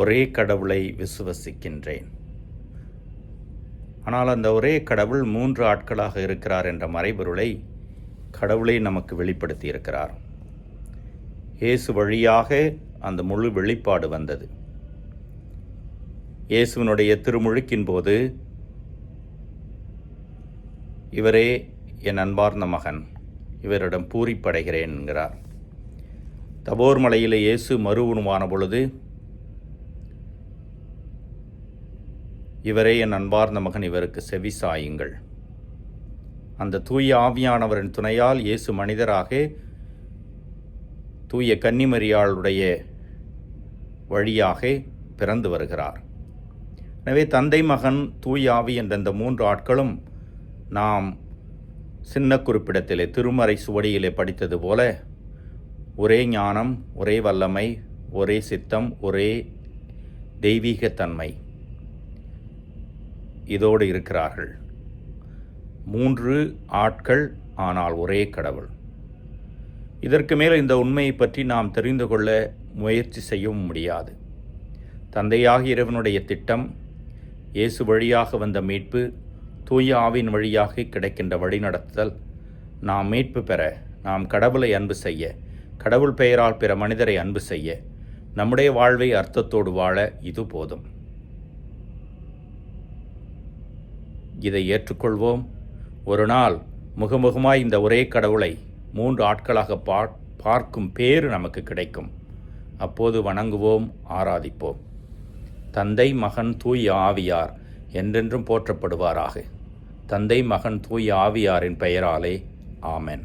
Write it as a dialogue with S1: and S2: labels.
S1: ஒரே கடவுளை விசுவசிக்கின்றேன். ஆனால் அந்த ஒரே கடவுள் மூன்று ஆட்களாக இருக்கிறார் என்ற மறைபொருளை கடவுளை நமக்கு வெளிப்படுத்தி இருக்கிறார் இயேசு வழியாக அந்த முழு வெளிப்பாடு வந்தது. இயேசுவினுடைய திருமுழுக்கின் போது இவரே என் அன்பார்ந்த மகன் இவரிடம் பூரிப்படைகிறேன் என்கிறார். தபோர் மலையில் இயேசு மறு உணவான பொழுது இவரே என் அன்பார்ந்த மகன் இவருக்கு செவி சாயுங்கள். அந்த தூய ஆவியானவரின் துணையால் இயேசு மனிதராக தூய கன்னிமரியாளுடைய வழியாக பிறந்து வருகிறார். எனவே தந்தை மகன் தூய ஆவி என்ற இந்த மூன்று ஆட்களும் நாம் சின்ன குறிப்பிடத்திலே திருமறை சுவடியிலே படித்தது போல ஒரே ஞானம் ஒரே வல்லமை ஒரே சித்தம் ஒரே தெய்வீகத்தன்மை. இதோடு இருக்கிறார்கள். மூன்று ஆட்கள் ஆனால் ஒரே கடவுள். இதற்கு மேல் இந்த உண்மையை பற்றி நாம் தெரிந்து கொள்ள முயற்சி செய்யவும் முடியாது. தந்தையாகிய இறைவனுடைய திட்டம் இயேசு வழியாக வந்த மீட்பு தூய ஆவின் வழியாக கிடைக்கின்ற வழிநடத்துதல் நாம் மீட்பு பெற நாம் கடவுளை அன்பு செய்ய கடவுள் பெயரால் பிற மனிதரை அன்பு செய்ய நம்முடைய வாழ்வை அர்த்தத்தோடு வாழ இது போதும். இதை ஏற்றுக்கொள்வோம். ஒரு நாள் முகமுகமாய் இந்த ஒரே கடவுளை மூன்று ஆட்களாக பா பார்க்கும் பேறு நமக்கு கிடைக்கும். அப்போது வணங்குவோம் ஆராதிப்போம். தந்தை மகன் தூய் ஆவியார் என்றென்றும் போற்றப்படுவாராக. தந்தை மகன் தூய் ஆவியாரின் பெயராலே ஆமென்.